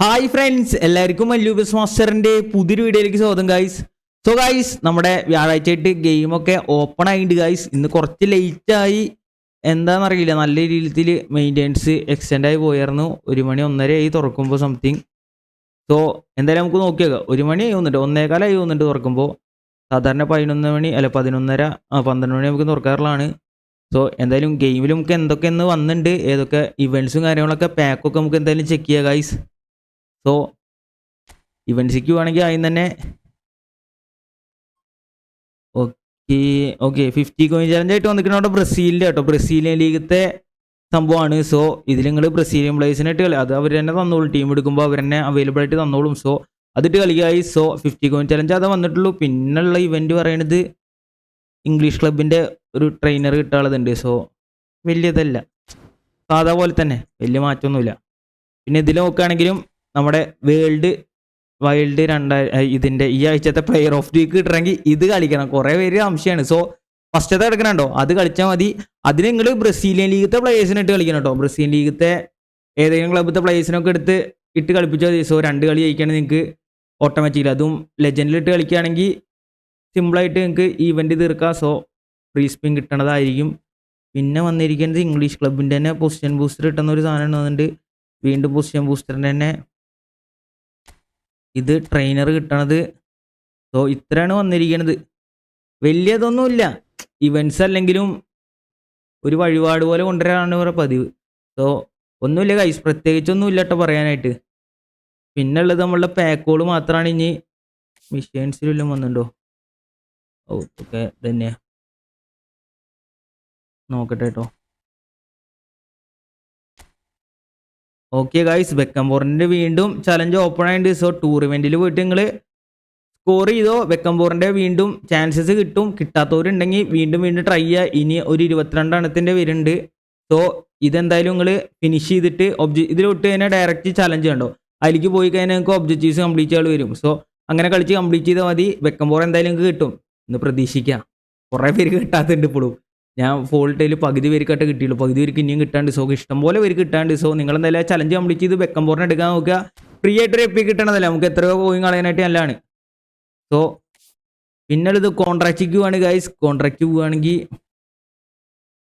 Hi friends എല്ലാവർക്കും മല്ലൂബസ് മാസ്റ്ററിന്റെ പുതിയൊരു വീഡിയോയിലേക്ക് സ്വാഗതം ഗൈസ് സോ ഗൈസ് നമ്മുടെ വ്യാഴാഴ്ച ആയിട്ട് ഗെയിമൊക്കെ ഓപ്പൺ ആയിട്ടുണ്ട് ഗൈസ് ഇന്ന് കുറച്ച് ലേറ്റ് ആയി. എന്താണെന്നറിയില്ല നല്ല രീതിയിൽ മെയിന്റെനൻസ് എക്സ്റ്റെൻഡ് ആയി പോയായിരുന്നു. ഒരു മണി ഒന്നര ആയി തുറക്കുമ്പോൾ സംതിങ് സോ എന്തായാലും നമുക്ക് നോക്കിയേക്കാം ഒരു മണി ആയി വന്നിട്ട് ഒന്നേകാലായി വന്നിട്ട് തുറക്കുമ്പോൾ സാധാരണ പതിനൊന്ന് മണി അല്ല പതിനൊന്നര പന്ത്രണ്ട് മണി നമുക്ക് തുറക്കാറുള്ളതാണ്. സോ എന്തായാലും ഗെയിമിൽ നമുക്ക് എന്തൊക്കെ ഇന്ന് വന്നിട്ടുണ്ട് ഏതൊക്കെ ഇവന്റ്സും കാര്യങ്ങളൊക്കെ പാക്കൊക്കെ നമുക്ക് എന്തായാലും ചെക്ക് ചെയ്യാം ഗൈസ് സോ ഇവൻ സിക്യു ആണെങ്കിൽ അതിന് തന്നെ okay okay fifty coin challenge ആയിട്ട് വന്നിരിക്കുന്ന അവിടെ ബ്രസീലിന്റെ കേട്ടോ. ബ്രസീലിയൻ ലീഗത്തെ സംഭവമാണ്. സോ ഇതിൽ നിങ്ങൾ ബ്രസീലിയൻ പ്ലേസിനായിട്ട് കളി. അത് അവർ തന്നെ തന്നോളും. ടീം എടുക്കുമ്പോൾ അവർ തന്നെ അവൈലബിൾ ആയിട്ട് തന്നോളും. സോ അതിട്ട് കളിക്കായി. സോ ഫിഫ്റ്റി കോയിൻ ചലഞ്ച് അത് വന്നിട്ടുള്ളൂ. പിന്നുള്ള ഇവന്റ് പറയണത് ഇംഗ്ലീഷ് ക്ലബിന്റെ ഒരു ട്രെയിനർ കിട്ടാനുള്ളതുണ്ട്. സോ വലിയതല്ല. സാധാ പോലെ തന്നെ. വലിയ മാറ്റമൊന്നുമില്ല. പിന്നെ ഇതിൽ നോക്കുകയാണെങ്കിലും നമ്മുടെ വേൾഡ് വൈൽഡ് രണ്ടായി ഇതിന്റെ ഈ ആഴ്ചത്തെ പ്ലെയർ ഓഫ് ദി വീക്ക് കിട്ടണമെങ്കിൽ ഇത് കളിക്കണം. കുറെ പേര് സംശയമാണ് സോ ഫസ്റ്റത്തെ കിടക്കണുണ്ടോ അത് കളിച്ചാൽ മതി. അതിന് നിങ്ങൾ ബ്രസീലിയൻ ലീഗത്തെ പ്ലേയേഴ്സിനെ ഇട്ട് കളിക്കണം കേട്ടോ ബ്രസീലിയൻ ലീഗത്തെ ഏതെങ്കിലും ക്ലബത്തെ പ്ലേയേഴ്സിനൊക്കെ എടുത്ത് ഇട്ട് കളിപ്പിച്ചാൽ മതി. സോ രണ്ട് കളി ജയിക്കുകയാണെങ്കിൽ നിങ്ങൾക്ക് ഓട്ടോമാറ്റിക്കലി അതും ലെജൻഡിൽ ഇട്ട് കളിക്കുകയാണെങ്കിൽ സിമ്പിളായിട്ട് നിങ്ങൾക്ക് ഈവന്റ് തീർക്കാം. സോ ഫ്രീ സ്പിൻ കിട്ടണതായിരിക്കും. പിന്നെ വന്നിരിക്കുന്നത് ഇംഗ്ലീഷ് ക്ലബിന്റെ തന്നെ പൊസിഷൻ ബൂസ്റ്റർ കിട്ടുന്ന ഒരു സാധനം ഉണ്ടെന്നുണ്ട്. വീണ്ടും പൊസിഷൻ ബൂസ്റ്ററിന്റെ തന്നെ ഇത് ട്രെയിനർ കിട്ടണത്. സോ ഇത്രയാണ് വന്നിരിക്കുന്നത് വലിയതൊന്നുമില്ല. ഇവൻസ് അല്ലെങ്കിലും ഒരു വഴിപാട് പോലെ കൊണ്ടുവരാനാണ് ഇവരുടെ പതിവ്. സോ ഒന്നുമില്ല കൈസ് പ്രത്യേകിച്ചൊന്നും ഇല്ല കേട്ടോ പറയാനായിട്ട്. പിന്നെ ഉള്ളത് നമ്മളുടെ പാക്കുകൾ മാത്രമാണ് ഇനി മിഷീൻസിലെല്ലാം വന്നിട്ടുണ്ടോ? ഓ ഓക്കെ തന്നെ നോക്കട്ടെ കേട്ടോ ഓക്കെ ഗൈസ് ബെക്കംബോറിന്റെ വീണ്ടും ചലഞ്ച് ഓപ്പൺ ആയിട്ട് സോ ടൂർണമെന്റിൽ പോയിട്ട് നിങ്ങൾ സ്കോർ ചെയ്തോ? ബെക്കംബോറിന്റെ വീണ്ടും ചാൻസസ് കിട്ടും. കിട്ടാത്തവരുണ്ടെങ്കിൽ വീണ്ടും വീണ്ടും ട്രൈ ചെയ്യുക ഇനി ഒരു ഇരുപത്തിരണ്ടെണ്ണത്തിന്റെ വരുന്നുണ്ട്. സോ ഇതെന്തായാലും നിങ്ങൾ ഫിനിഷ് ചെയ്തിട്ട് ഒബ്ജ ഇതിലോട്ട് കഴിഞ്ഞാൽ ഡയറക്റ്റ് ചലഞ്ച് കണ്ടോ? അതിലേക്ക് പോയി കഴിഞ്ഞാൽ നിങ്ങൾക്ക് ഒബ്ജക്റ്റീവ്സ് കംപ്ലീറ്റ് ചെയ്യാൻ വരും. സോ അങ്ങനെ കളിച്ച് കംപ്ലീറ്റ് ചെയ്താൽ മതി. ബെക്കംബോർ എന്തായാലും നിങ്ങൾക്ക് കിട്ടും. എന്ന് പ്രതീക്ഷിക്കാം. കുറേ പേര് കിട്ടാത്തുണ്ട് ഇപ്പോഴും. ഞാൻ ഫോൾ ടൈൽ പകുതി പേർക്കായിട്ട് കിട്ടിയുള്ളൂ. പകുതി പേർക്ക് ഇനിയും കിട്ടാണ്ട് സോ ഇഷ്ടം പോലെ പേര് കിട്ടാണ്ട് സോ നിങ്ങൾ എന്തായാലും ചലഞ്ച് കംപ്ലീറ്റ് ചെയ്ത് ബെക്കം ബെക്കംബോറിനെ എടുക്കാൻ നോക്കുക. ഫ്രീ ആയിട്ട് ഒരു എപ്പി കിട്ടണതല്ല? നമുക്ക് എത്രയോ പോയി കളയാനായിട്ട് നല്ലതാണ്. സോ പിന്നെ ഇത് കോൺട്രാക്റ്റിക്ക് പോവാണ് ഗൈസ് കോൺട്രാക്റ്റ് പോവുകയാണെങ്കിൽ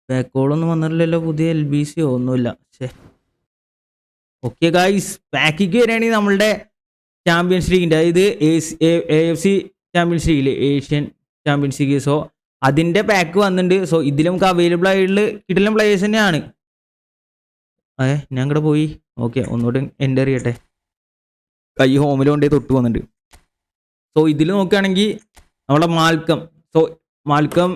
ബാക്കോളൊന്നും വന്നിട്ടില്ലല്ലോ പുതിയ എൽ ബി സിയോ ഒന്നുമില്ല. ഓക്കെ ഗൈസ് പാക്കിക്ക് വരികയാണെങ്കിൽ നമ്മളുടെ ചാമ്പ്യൻസ് ലീഗിന്റെ അതായത് എ എഫ് സി ചാമ്പ്യൻസ് ലീഗിൽ ഏഷ്യൻ ചാമ്പ്യൻസ് ലീഗ് സോ അതിന്റെ പാക്ക് വന്നിട്ടുണ്ട് സോ ഇതിലും നമുക്ക് അവൈലബിൾ ആയിട്ടുള്ള കിട്ടുന്ന പ്ലേയേഴ്സ് തന്നെയാണ്. അതെ ഞാൻ കൂടെ പോയി. ഓക്കെ ഒന്നുകൂടി എന്റർ ചെയ്യട്ടെ. കൈ ഹോമിൽ കൊണ്ടേ തൊട്ട് വന്നിട്ടുണ്ട് സോ ഇതിൽ നോക്കുകയാണെങ്കിൽ നമ്മുടെ മാൽക്കം. സോ മാൽക്കം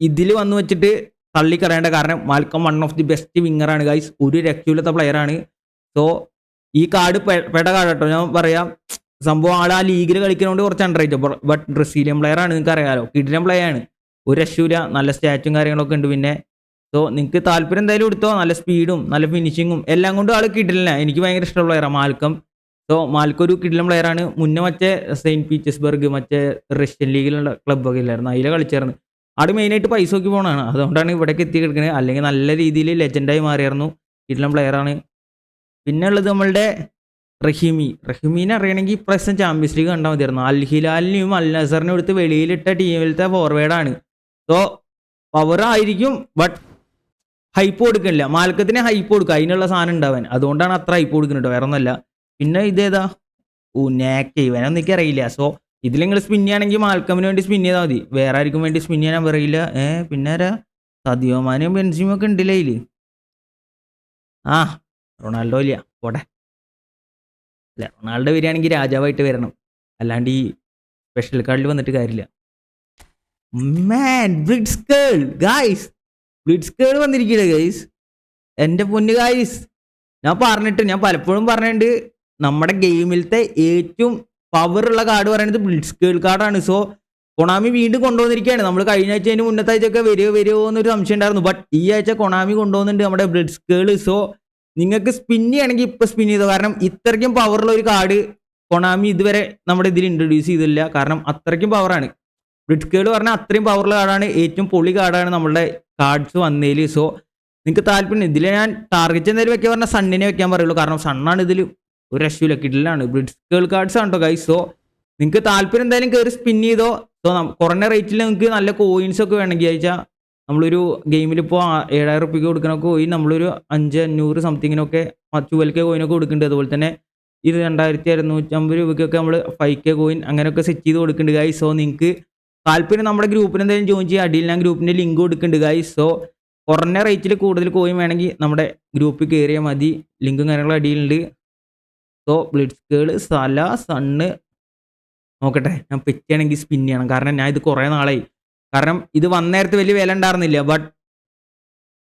ഇതിൽ വന്നു വെച്ചിട്ട് തള്ളിക്കറിയേണ്ട കാരണം Malcom one of the best വിങ്ങറാണ് guys ഒരു രക്ഷയില്ലാത്ത പ്ലെയറാണ് സോ ഈ കാർഡ് പെട കാർഡ് കേട്ടോ ഞാൻ പറയാം സംഭവം ആൾ ആ ലീഗിൽ കളിക്കുന്നതുകൊണ്ട് കുറച്ച് അണ്ടർ ബട്ട് ബ്രസീലിയൻ പ്ലെയർ ആണ് നിങ്ങൾക്ക് അറിയാമല്ലോ കിടിലൻ പ്ലെയർ ആണ്. ഒരു രക്ഷയില്ല നല്ല സ്റ്റാറ്റും കാര്യങ്ങളൊക്കെ ഉണ്ട് പിന്നെ. സോ നിങ്ങൾക്ക് താല്പര്യം എന്തായാലും എടുത്തോ? നല്ല സ്പീഡും നല്ല ഫിനിഷിങ്ങും എല്ലാം കൊണ്ടും ആൾ കിട്ടില്ല എനിക്ക് ഭയങ്കര ഇഷ്ടമുള്ള പ്ലെയറാണ് മാൽക്കം. സോ മാൽക്കം ഒരു കിടിലൻ പ്ലെയറാണ് മുന്നേ മറ്റേ സെയിന്റ് പീറ്റേഴ്സ്ബർഗ് മറ്റേ റഷ്യൻ ലീഗിലുള്ള ക്ലബ്ബൊക്കെ ഇല്ലായിരുന്നു. അതിലെ കളിച്ചായിരുന്നു. ആട് മെയിനായിട്ട് പൈസ നോക്കി പോകണതാണ് അതുകൊണ്ടാണ് ഇവിടേക്ക് എത്തി കിടക്കുന്നത് അല്ലെങ്കിൽ നല്ല രീതിയിൽ ലെജൻഡായി മാറിയായിരുന്നു. കിടിലൻ പ്ലെയറാണ് പിന്നെ ഉള്ളത് നമ്മളുടെ റഹീമി. റഹീമിനെ അറിയണമെങ്കിൽ പ്രസന്റ് ചാമ്പ്യൻസ് ലീഗ് കണ്ടാൽ മതിയായിരുന്നു. അൽ ഹിലാലിനെയും അൽ നസറിനെ എടുത്ത് വെളിയിലിട്ട ടീമിലത്തെ ഫോർവേഡാണ് സോ പവർ ആയിരിക്കും ബട്ട് ഹൈപ്പ് കൊടുക്കണില്ല. മാൽക്കത്തിന് ഹൈപ്പ് കൊടുക്കുക അതിനുള്ള സാധനം ഉണ്ടാവാൻ അതുകൊണ്ടാണ് അത്ര ഹൈപ്പ് കൊടുക്കുന്നുണ്ട് വേറെ ഒന്നല്ല പിന്നെ ഇതേതാ ഓ നാക്ക് ഇവനൊന്നും എനിക്ക് അറിയില്ല. സോ ഇതിൽ നിങ്ങൾ സ്പിൻ ചെയ്യുകയാണെങ്കിൽ മാൽക്കമിന് വേണ്ടി സ്പിൻ ചെയ്താൽ മതി. വേറെ ആർക്കും വേണ്ടി സ്പിൻ ചെയ്യാൻ പറയില്ല ഏ പിന്നെ ആരാ? സദിയോമാനും ബെൻസിയും ഒക്കെ ഉണ്ടല്ലേ ഇതിൽ ആ റൊണാൾഡോ ഇല്ല. പോട്ടെ. അല്ല റൊണാൾഡോ വരികയാണെങ്കിൽ രാജാവായിട്ട് വരണം. അല്ലാണ്ട് ഈ സ്പെഷ്യൽ കാർഡിൽ വന്നിട്ട് കാര്യമില്ല. മാൻ ബ്രിഡ്സ് കേൾ ഗായ്സ് ബ്രിഡ്സ് കേൾ വന്നിരിക്കില്ല ഗൈസ് എന്റെ പൊന്ന് ഗായ്സ് ഞാൻ പറഞ്ഞിട്ട് ഞാൻ പലപ്പോഴും പറഞ്ഞിട്ടുണ്ട്. നമ്മുടെ ഗെയിമിലത്തെ ഏറ്റവും പവറുള്ള കാർഡ് പറയുന്നത് ബ്ലിഡ്സ് കേൾ കാർഡാണ് സോ കൊണാമി വീണ്ടും കൊണ്ടുവന്നിരിക്കുകയാണ് നമ്മൾ കഴിഞ്ഞ ആഴ്ച അതിന് മുന്നത്തെ ഒക്കെ വരുമോ വരുമോ എന്നൊരു സംശയം ഉണ്ടായിരുന്നു. ബട്ട് ഈ ആഴ്ച കൊണാമി കൊണ്ടുവന്നിട്ടുണ്ട് നമ്മുടെ ബ്ലിഡ്സ് കേൾ സോ നിങ്ങൾക്ക് സ്പിൻ ചെയ്യണമെങ്കിൽ ഇപ്പൊ സ്പിൻ ചെയ്തോ? കാരണം ഇത്രയ്ക്കും പവറുള്ള ഒരു കാർഡ് കൊണാമി ഇതുവരെ നമ്മുടെ ഇതിൽ ഇൻട്രൊഡ്യൂസ് ചെയ്തില്ല. കാരണം അത്രയ്ക്കും പവറാണ് ബ്രിഡ് കേൾ പറഞ്ഞാൽ അത്രയും പവറുള്ള കാർഡാണ് ഏറ്റവും പൊളി കാർഡാണ് നമ്മുടെ കാർഡ്സ് വന്നതിൽ സോ നിങ്ങൾക്ക് താല്പര്യം ഇതിൽ ഞാൻ ടാർഗറ്റ് എന്തെങ്കിലും വെക്കാൻ പറഞ്ഞാൽ സണ്ണിനെ വെക്കാൻ പറയുള്ളൂ. കാരണം സണ്ണാണ് ഇതിൽ ഒരു രക്ഷയില്ല കിഡിലാണ് ബ്രിഡ്സ്കേൾ കാർഡ്സ് ആണ് ഗൈസ് സോ നിങ്ങൾക്ക് താല്പര്യം എന്തായാലും കയറി സ്പിൻ ചെയ്തോ. സോ കുറഞ്ഞ റേറ്റിൽ നിങ്ങൾക്ക് നല്ല കോയിൻസ് ഒക്കെ വേണമെങ്കിൽ അയച്ചാൽ നമ്മളൊരു ഗെയിമിൽ ഇപ്പോൾ ഏഴായിരം റുപ്യക്ക് കൊടുക്കുന്ന കോയിൻ നമ്മളൊരു അഞ്ച് അഞ്ഞൂറ് സംതിങ്ങിനൊക്കെ ട്വൽവ് കെ കോയിനൊക്കെ കൊടുക്കുന്നുണ്ട്. അതുപോലെ തന്നെ ഇത് രണ്ടായിരത്തി അറുന്നൂറ്റമ്പത് രൂപയ്ക്കൊക്കെ നമ്മൾ ഫൈവ് കെ കോയിൻ അങ്ങനെയൊക്കെ സെറ്റ് ചെയ്ത് കൊടുക്കുന്നുണ്ട് ഗൈസ് സോ നിങ്ങൾക്ക് താല്പര്യം നമ്മുടെ ഗ്രൂപ്പിന് എന്തെങ്കിലും ജോയിൻ ചെയ്യുക അടിയിൽ ഞാൻ ഗ്രൂപ്പിന്റെ ലിങ്ക് കൊടുക്കുന്നുണ്ട് ഗൈസ് സോ കുറഞ്ഞ റേറ്റിൽ കൂടുതൽ കോയിൻ വേണമെങ്കിൽ നമ്മുടെ ഗ്രൂപ്പിൽ കയറിയാൽ മതി. ലിങ്കും കാര്യങ്ങളും അടിയിലുണ്ട്. സോ ബ്ലിഡ്സ് കേൾ സല സണ്ണ് നോക്കട്ടെ ഞാൻ പെറ്റിയാണെങ്കിൽ സ്പിൻ ചെയ്യണം. കാരണം ഞാൻ ഇത് കുറേ നാളായി. കാരണം ഇത് വന്ന നേരത്തെ വലിയ വില ഉണ്ടായിരുന്നില്ല. ബട്ട്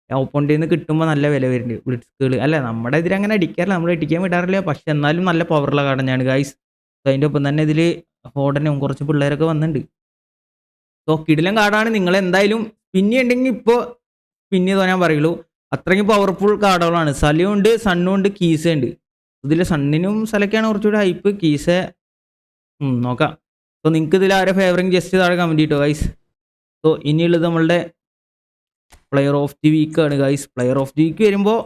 ഓപ്പോണ്ടിൽ നിന്ന് കിട്ടുമ്പോൾ നല്ല വില വരുന്നുണ്ട് ബ്ലിഡ്സ്കേൾ അല്ല നമ്മുടെ ഇതിൽ അങ്ങനെ അടിക്കാറില്ല. നമ്മൾ അടിക്കാൻ വിടാറില്ല. പക്ഷെ എന്നാലും നല്ല പവറുള്ള കാടഞ്ഞാണ് ഗൈസ് അതിന്റെ ഒപ്പം തന്നെ ഇതിൽ ഹോഡനും കുറച്ച് പിള്ളേരൊക്കെ വന്നിട്ടുണ്ട്. സോ കിടിലം കാർഡാണ് നിങ്ങൾ എന്തായാലും പിന്നെ ഉണ്ടെങ്കിൽ ഇപ്പോൾ പിന്നെ ഞാൻ പറയുള്ളൂ. അത്രയ്ക്കും പവർഫുൾ കാർഡുകളാണ് സലയും ഉണ്ട് സണ്ണും ഉണ്ട് കീസ ഉണ്ട് ഇതിൽ സണ്ണിനും സലക്കാണ് കുറച്ചുകൂടി ഹൈപ്പ് കീസ നോക്കാം. സോ നിങ്ങൾക്ക് ഇതിൽ ആരെ ഫേവറിങ് ജസ്റ്റ് താഴെ കമന്റ് ചെയ്തോ ഗൈസ് സോ ഇനിയുള്ളത് നമ്മളുടെ പ്ലെയർ ഓഫ് ദി വീക്ക് ആണ് guys player of the week വരുമ്പോൾ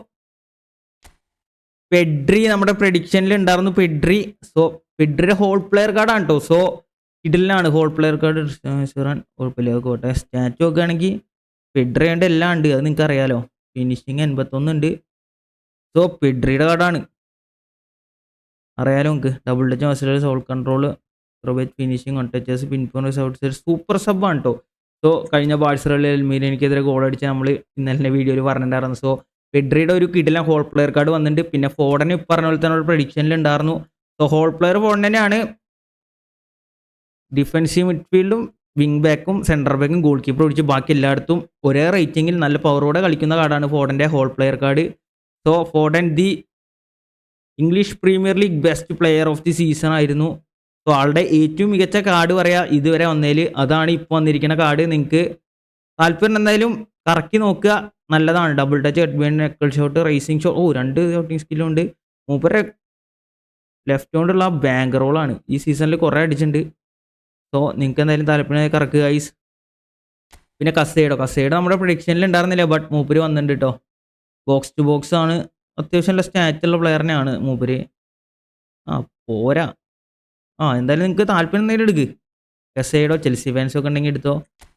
പെഡ്രി നമ്മുടെ പ്രഡിക്ഷനിൽ ഉണ്ടായിരുന്നു പെഡ്രി സോ പെഡ്രിയുടെ ഹോൾ പ്ലെയർ കാർഡാണ് കേട്ടോ സോ ഇടലിനാണ് ഹോൾ പ്ലെയർ കാർഡ് ഷിറാൻ കുഴപ്പമില്ല കോട്ടെ. സ്റ്റാറ്റു നോക്കുകയാണെങ്കിൽ ആണെങ്കിൽ ഉണ്ട് എല്ലാം ഉണ്ട്. അത് നിങ്ങൾക്ക് അറിയാലോ. ഫിനിഷിങ് എൺപത്തൊന്ന് ഉണ്ട്. സോ പെഡ്രിയുടെ കാർഡാണ് അറിയാലോ നിങ്ങൾക്ക് ഡബിൾ ടച്ച് മസിലർ സോൾ കൺട്രോൾ പ്രൊബേറ്റ് ഫിനിഷിംഗ് ഓൺ ടച്ചേഴ്സ് പിൻ പോയിന്റ് ഔട്ട് സൂപ്പർ സബ്ബാണ് കേട്ടോ സോ കഴിഞ്ഞ ബാഴ്സറയിൽ എൽമീരി എനിക്കെതിരെ ഗോൾ അടിച്ച് നമ്മൾ ഇന്നലെ വീഡിയോയിൽ പറഞ്ഞിട്ടുണ്ടായിരുന്നു. സോ പെഡ്രിയുടെ ഒരു കിടില ഹോൾ പ്ലെയർ കാർഡ് വന്നിട്ടുണ്ട്. പിന്നെ ഫോഡന് പറഞ്ഞ പോലെ തന്നെ പ്രഡിക്ഷനിൽ ഉണ്ടായിരുന്നു. സോ ഹോൾ പ്ലെയർ ഫോൺ തന്നെയാണ്. ഡിഫൻസീവ് മിഡ്ഫീൽഡും വിങ് ബാക്കും സെന്റർ ബാക്കും ഗോൾ കീപ്പർ ഒഴിച്ച് ബാക്കി എല്ലായിടത്തും ഒരേ റേറ്റിംഗിൽ നല്ല പവറോടെ കളിക്കുന്ന കാർഡാണ് ഫോഡന്റെ whole player card so Foden the English Premier League best player of the season ആയിരുന്നു. സോ ആളുടെ ഏറ്റവും മികച്ച കാർഡ് പറയാം ഇതുവരെ വന്നതിൽ അതാണ് ഇപ്പോൾ വന്നിരിക്കുന്ന കാർഡ് നിങ്ങൾക്ക് താല്പര്യം എന്തായാലും കറക്കി നോക്കുക. നല്ലതാണ്. ഡബിൾ ടച്ച് ഹെഡ് നെക്കൽ ഷോട്ട് റേസിംഗ് ഷോട്ട് ഓ രണ്ട് ഷോട്ടിംഗ് സ്കില്ലും ഉണ്ട്. മൂപ്പരെ ലെഫ്റ്റ് കൊണ്ടുള്ള ബാങ്ക് റോളാണ് ഈ സീസണിൽ കുറേ അടിച്ചിട്ടുണ്ട്. സോ നിങ്ങൾക്ക് എന്തായാലും താല്പര്യം കറക്ക് ഐസ് പിന്നെ കസേഡോ കസേഡോ നമ്മുടെ പ്രൊഡിക്ഷനിൽ ഉണ്ടായിരുന്നില്ല ബട്ട് മൂപ്പര് വന്നിട്ടുണ്ട് കേട്ടോ ബോക്സ് ടു ബോക്സ് ആണ്. അത്യാവശ്യം നല്ല സ്റ്റാറ്റുള്ള പ്ലെയറിനെയാണ് മൂപ്പര്. ആ പോരാ. ആ എന്തായാലും നിങ്ങൾക്ക് താല്പര്യം എന്തെങ്കിലും എടുക്ക്. കസേഡോ ചെൽസി ഫാൻസ് ഒക്കെ ഉണ്ടെങ്കിൽ എടുത്തോ.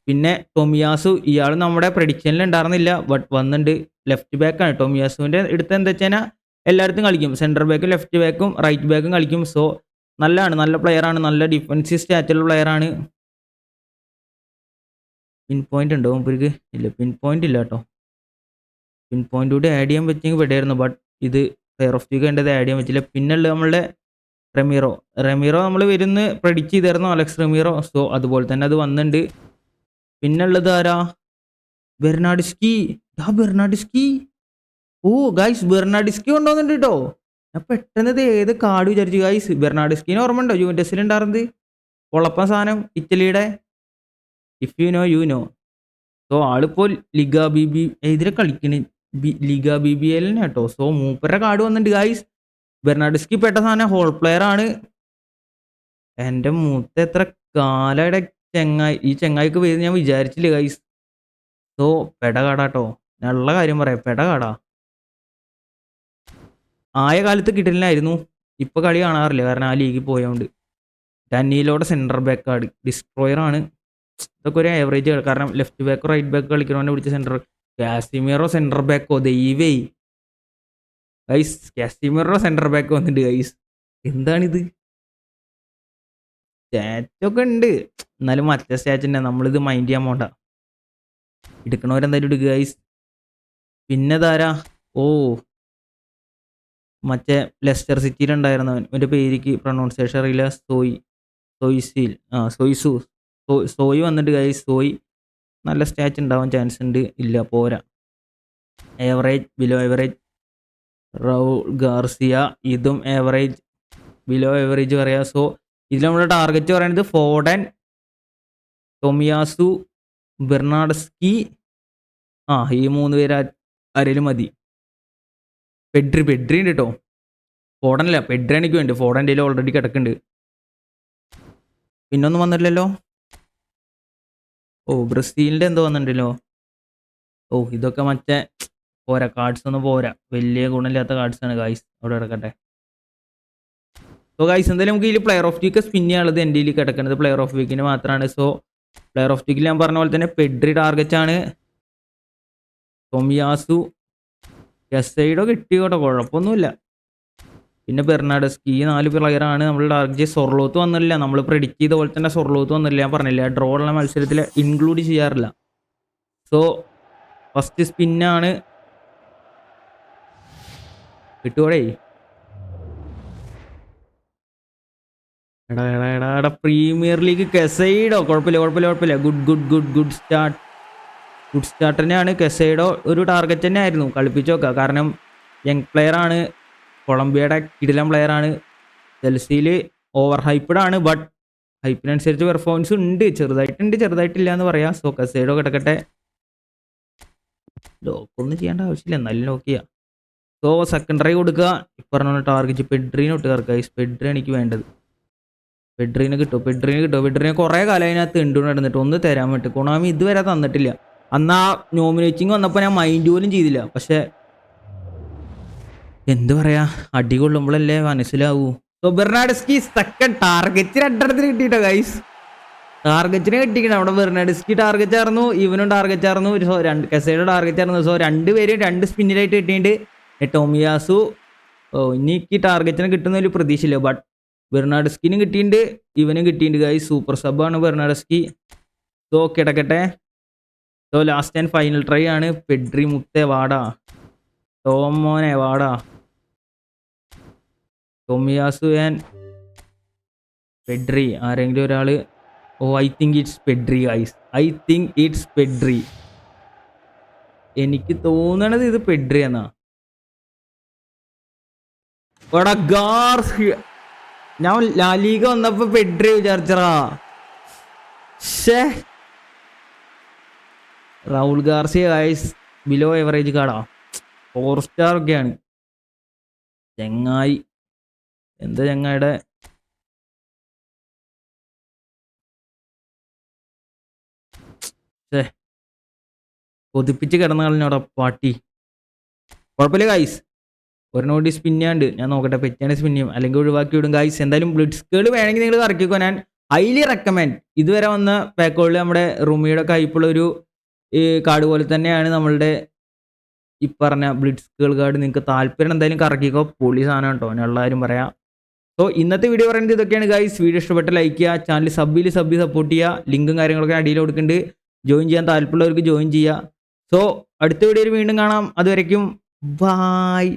പിന്നെ ടൊമിയാസു ഇയാൾ നമ്മുടെ പ്രഡിക്ഷനിൽ ഉണ്ടായിരുന്നില്ല ബട്ട് വന്നിട്ടുണ്ട് ലെഫ്റ്റ് ബാക്കാണ് ടൊമിയാസുവിന്റെ എടുത്ത് എന്താ വെച്ചാൽ എല്ലായിടത്തും കളിക്കും. സെന്റർ ബാക്കും ലെഫ്റ്റ് ബാക്കും റൈറ്റ് ബാക്കും കളിക്കും. സോ നല്ലതാണ് നല്ല പ്ലെയറാണ് നല്ല ഡിഫൻസീവ് സ്റ്റാറ്റുള്ള പ്ലെയറാണ് പിൻ പോയിന്റ് ഉണ്ടോ മുമ്പർക്ക് ഇല്ല പിൻ പോയിന്റ് ഇല്ല കേട്ടോ പിൻ പോയിന്റ് കൂടി ആഡ് ചെയ്യാൻ പറ്റിയെങ്കിൽ പെടായിരുന്നു ബട്ട് ഇത് പ്ലെയർ ഓഫ് ദി വേണ്ടത് ആഡ് ചെയ്യാൻ പറ്റില്ല പിന്നുള്ളത് നമ്മളുടെ റെമീറോ. റെമീറോ നമ്മൾ വരുന്ന പ്രഡിക്റ്റ് ചെയ്തായിരുന്നു അലക്സ് റെമീറോ. സോ അതുപോലെ തന്നെ അത് വന്നിട്ടുണ്ട് പിന്നുള്ളത് ആരാ? ബെർണാഡിസ്കി. ബെർണാഡിസ്കി. ഓ ഗൈസ് ബെർണാഡിസ്കി കൊണ്ടുവന്നിട്ടുണ്ട് കേട്ടോ ഞാൻ പെട്ടെന്ന് ഇത് ഏത് കാട് വിചാരിച്ചു. ഗൈസ് ബെർണാഡിസ്കിന് ഓർമ്മ ഉണ്ടോ യുവന്റസിൽ ഉണ്ടായിരുന്നത് കൊളപ്പൻ സാധനം ഇറ്റലിയുടെ. If you know you know so ആളിപ്പോൾ Liga B B എതിരെ കളിക്കണ്. ബി- ലിഗ ബി ബി എല്ലിന് കേട്ടോ. സോ മൂപ്പരുടെ കാർഡ് വന്നിട്ടുണ്ട് ഗായ്സ് ബെർണാഡിസ്കി പെട്ട സാധനം ഹോൾ പ്ലെയർ ആണ്. എന്റെ മൂത്ത എത്ര കാലയുടെ ചെങ്ങായി ഈ ചെങ്ങായിക്ക് പേര് ഞാൻ വിചാരിച്ചില്ല ഗൈസ്. സോ പെട കാടാട്ടോ. നല്ല കാര്യം പറയാം പെട കാടാ. ആയ കാലത്ത് കിട്ടലിനായിരുന്നു ഇപ്പൊ കളി കാണാറില്ല. കാരണം ആ ലീഗിൽ പോയതുകൊണ്ട് ഡാനിയിലോടെ സെന്റർ ബാക്ക് കാർഡ് ഡിസ്ട്രോയർ ആണ്. ഇതൊക്കെ ഒരു ആവറേജ് കാരണം ലെഫ്റ്റ് ബാക്കോ റൈറ്റ് ബാക്ക് കളിക്കണോ പിടിച്ച സെന്റർ കാസിമിയറോ സെന്റർ ബാക്കോ ദൈവേ. ഗൈസ് കാസിമിയറോ സെന്റർ ബാക്ക് വന്നിട്ട് ഗൈസ് എന്താണിത്? സ്റ്റാറ്റൊക്കെ ഉണ്ട്. എന്നാലും മറ്റേ സ്റ്റാറ്റിന്റെ നമ്മളിത് മൈൻഡ് ചെയ്യാൻ പോണ്ട. എടുക്കണവരെന്തായാലും എടുക്കുക ഗൈസ് പിന്നെ താരാ ഓ മറ്റേ ലെസ്റ്റർ സിറ്റിയിൽ ഉണ്ടായിരുന്നവൻ എന്റെ പേരിക്ക് പ്രൊണൗൺസിയേഷൻ അറിയില്ല. സോയി സോയിസിൽ ആ സോയിസു സോയി വന്നിട്ട് കൈ സോയി നല്ല സ്റ്റാച്ച് ഉണ്ടാവാൻ ചാൻസ് ഉണ്ട്. ഇല്ല പോരാ. Average below average Raul Garcia ഇതും ഏവറേജ് ബിലോ ഏവറേജ് പറയാ. സോ ഇതിൽ നമ്മുടെ ടാർഗറ്റ് പറയുന്നത് ഫോഡൻ ടൊമിയാസു ബെർണാഡസ്കി ആ ഈ മൂന്ന് പേര് ആരേലും മതി. പെഡ്രി പെഡ്രി ഉണ്ട് കേട്ടോ ഫോഡനല്ല പെഡ്രി എനിക്ക് വേണ്ടി ഫോഡന്റെ ഓൾറെഡി കിടക്കുന്നുണ്ട്. പിന്നൊന്നും വന്നില്ലല്ലോ ഓ ബ്രസീലിന്റെ എന്തോ വന്നിട്ടുണ്ടല്ലോ. ഓ ഇതൊക്കെ മറ്റേ പോരാ കാർഡ്സ് ഒന്നും പോരാ. വലിയ ഗുണമില്ലാത്ത കാർഡ്സ് ആണ് ഗായ്സ് അവിടെ കിടക്കട്ടെ. സോ ഗൈസ് എന്തായാലും നമുക്ക് ഇതിൽ പ്ലെയർ ഓഫ് വീക്ക് സ്പിൻ ചെയ്യാനുള്ളത് എന്റെ ഇതിൽ കിടക്കുന്നത് പ്ലെയർ ഓഫ് വീക്കിന് മാത്രമാണ് സോ പ്ലെയർ ഓഫ് വീക്കിൽ ഞാൻ പറഞ്ഞ പോലെ തന്നെ പെഡ്രി ടാർഗറ്റ് ആണ്. ടൊമിയാസു എസ്ഐഡോ കിട്ടിയോട്ടോ കുഴപ്പമൊന്നുമില്ല. പിന്നെ ബെർണാഡസ്കി ഈ നാല് പ്ലെയറാണ് നമ്മൾ ഡാർജി സൊർലോത്ത് വന്നില്ല നമ്മൾ പ്രെഡിക്റ്റ് ചെയ്ത പോലെ തന്നെ സൊർലോത്ത് വന്നില്ല ഞാൻ പറഞ്ഞില്ല. ഡ്രോ ഉള്ള മത്സരത്തിൽ ഇൻക്ലൂഡ് ചെയ്യാറില്ല. സോ ഫസ്റ്റ് സ്പിന്നാണ് കിട്ടുവോടേ? എടാ എടാ എടാ എടാ പ്രീമിയർ ലീഗ് കെസൈഡോ കുഴപ്പമില്ല കുഴപ്പമില്ല കുഴപ്പമില്ല. Good good good good start good start തന്നെയാണ് കെസൈഡോ ഒരു ടാർഗറ്റ് തന്നെ ആയിരുന്നു കളിപ്പിച്ച് നോക്കുക കാരണം യങ് പ്ലെയർ ആണ്. കൊളംബിയയുടെ കിടിലം പ്ലെയർ ആണ്. ചെൽസിയിൽ ഓവർ ഹൈപ്പഡ് ആണ്. ബട്ട് ഹൈപ്പിനനുസരിച്ച് പെർഫോമൻസ് ഉണ്ട്. ചെറുതായിട്ടുണ്ട് ചെറുതായിട്ടില്ല എന്ന് പറയാം. സോ കസൈഡോ കിടക്കട്ടെ. ലോക്കൊന്നും ചെയ്യേണ്ട ആവശ്യമില്ല. എന്നാലും നോക്കിയാ സോ സെക്കൻഡറി കൊടുക്കുക. ഇപ്പറഞ്ഞ ടാർഗറ്റ് പെഡ്രീനെ ഇട്ട് കറക്കുക പെഡ്രി എനിക്ക് വേണ്ടത്. പെഡ്രീനെ കിട്ടും. പെഡ്രീനെ കിട്ടും. പെഡ്രീനെ കുറേ കാലം അതിനകത്ത് ഉണ്ട് നടന്നിട്ട് ഒന്ന് തരാൻ വേണ്ടി. കൊണാമി ഇതുവരെ തന്നിട്ടില്ല. അന്ന് ആ നോമിനേറ്റിംഗ് വന്നപ്പോൾ ഞാൻ മൈൻഡ് പോലും ചെയ്തില്ല. പക്ഷേ എന്ത് പറയാ? അടി കൊള്ളുമ്പോഴല്ലേ മനസ്സിലാവൂ. സോ ബെർണാഡസ്കി സെക്കൻഡ് ടാർഗറ്റ് രണ്ടെണ്ണത്തിന് കിട്ടിയിട്ടോ ഗൈസ് ടാർഗറ്റിനെ കിട്ടിക്കണം അവിടെ ബെർണാഡസ്കി ടാർഗറ്റ് ആയിരുന്നു ഇവനും ടാർഗറ്റ് ആയിരുന്നു. സോ രണ്ട് കെസയുടെ ടാർഗറ്റ് ആയിരുന്നു. സോ രണ്ട് രണ്ടുപേരും രണ്ട് സ്പിന്നിലായിട്ട് കിട്ടിയിട്ടുണ്ട്. ടോമിയാസു ഓ ഇനിക്ക് ടാർഗറ്റിനെ കിട്ടുന്ന ഒരു പ്രതീക്ഷയില്ല. ബട്ട് ബെർണാഡസ്കിനും കിട്ടിയിട്ടുണ്ട് ഇവനും കിട്ടിയിട്ടുണ്ട് ഗൈസ് സൂപ്പർ സബാണ് ബെർണാഡസ്കി. സോ കിടക്കട്ടെ so last and final try ആണ്. പെഡ്രി മുത്തെ വാടാ. ടോമോനെ വാടാ. Tomiyasu and Pedri. ആരെങ്കിലും ഒരാൾ oh I think it's Pedri ഐസ് ഐ തിങ്ക് ഇറ്റ്സ് പെഡ്രി. എനിക്ക് തോന്നണത് ഇത് പെഡ്രി എന്നാ. ഞാൻ ലാലീഗ വന്നപ്പോ പെഡ്രി വിചാരിച്ചറാ ഷേ Raul Garcia guys below average കാർഡാ four star ഒക്കെയാണ്. ചെങ്ങായി. എന്താ ചെങ്ങായിയുടെ ഛേ. കൊതിപ്പിച്ച് കിടന്ന കളഞ്ഞോടാ പാട്ടി. കുഴപ്പമില്ല ഗായ്സ് ഒരു നോട്ടി സ്പിന്നാണ്ട് ഞാൻ നോക്കട്ടെ പെറ്റാണ് സ്പിന്നിയും അല്ലെങ്കിൽ ഒഴിവാക്കി വിടും ഗായ്സ് എന്തായാലും ബ്ലിഡ്സ്കേൾ വേണമെങ്കിൽ നിങ്ങൾ കറക്കിക്കോ. ഞാൻ ഹൈലി റെക്കമെൻഡ് ഇതുവരെ വന്ന പാക്കോളിൽ നമ്മുടെ റൂമിയുടെ കയ്പുള്ള ഒരു ഈ കാർഡ് പോലെ തന്നെയാണ് നമ്മളുടെ ഈ പറഞ്ഞ ബ്ലിഡ്സ്കേൾ കാർഡ് നിങ്ങൾക്ക് താല്പര്യം എന്തായാലും കറക്കിക്കോ. പൊളി സാധനം കേട്ടോ. എല്ലാവരും പറയാം. സോ ഇന്നത്തെ വീഡിയോ പറയുന്നത് ഇതൊക്കെയാണ് ഗൈസ് വീഡിയോ ഇഷ്ടപ്പെട്ട ലൈക്ക് ചെയ്യുക. ചാനൽ സബ്ബിൽ സബ്ബി സപ്പോർട്ട് ചെയ്യുക. ലിങ്കും കാര്യങ്ങളൊക്കെ അടിയിൽ കൊടുക്കുന്നുണ്ട്. ജോയിൻ ചെയ്യാൻ താല്പര്യമുള്ളവർക്ക് ജോയിൻ ചെയ്യുക. സോ അടുത്ത വീഡിയോയിൽ വീണ്ടും കാണാം. അതുവരയ്ക്കും ബായ്